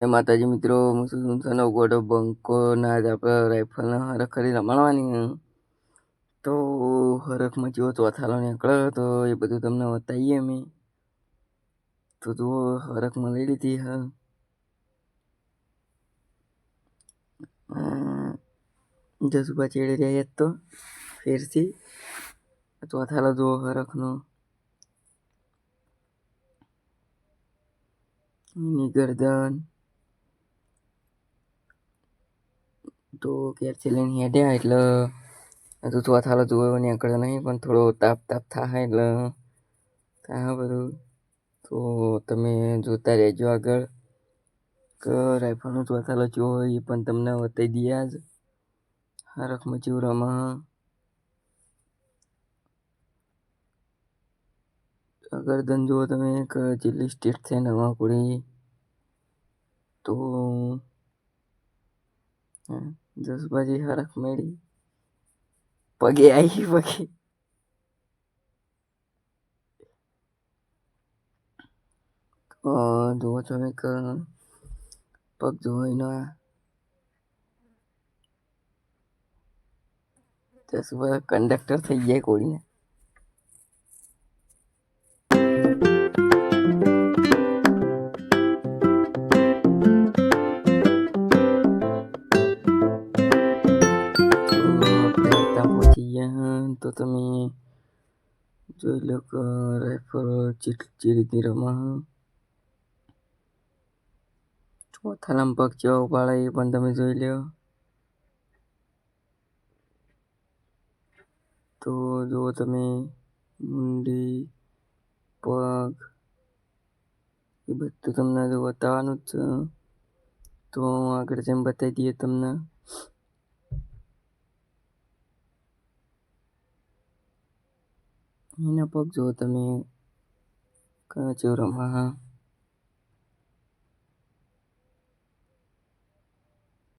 માતાજી મિત્રો મુસલમાનો ગોડો બંકોના જ આપણે રાઇફલના હરખ કરી રમાડવાની તો હરખમાં જેવો ચોથાલો નીકળે હતો, એ બધું તમને બતાવીએ અમે. તો જુઓ, હરખમાં લઈ લીધી હા. જસુબા ચેડી રહ્યા તો, ફેરથી. ચોથાલો જુઓ, હરખનો. એની ગરદન તો ક્યારથી લઈને હેડ્યા એટલે હજુ ચોથાલો જોયો નીકળ્યો નહીં, પણ થોડો તાપ તાપ થાય એટલે થાય બધું. તો તમે જોતા રહેજો આગળ. કે રાઇફલનો ચોથાલો ચો હોય એ પણ તમને બતાવી દઈએ જ હરખમાં જેવું રમા ગરદન જુઓ તમે કે જેટલી સ્ટેટ છે નવા કુડી તો જસબાજી હરખ મેળી, પગે આવી પગે. જુઓ તમે કે, પગ એનો. જસબા કંડક્ટર થઈ જાય કોળીને. તો તમે જોઈ લો રાઇફલ જે રીતની રમા ચોથા લંપક જેવા ઉપાડે એ પણ તમે જોઈ લો. તો જુઓ તમે, મુંડી, પગ, એ બધું તમને જો બતાવવાનું જ છે. તો આગળ જેમ બતાવી દઈએ તમને. એના પગ જુઓ તમે કયા રમા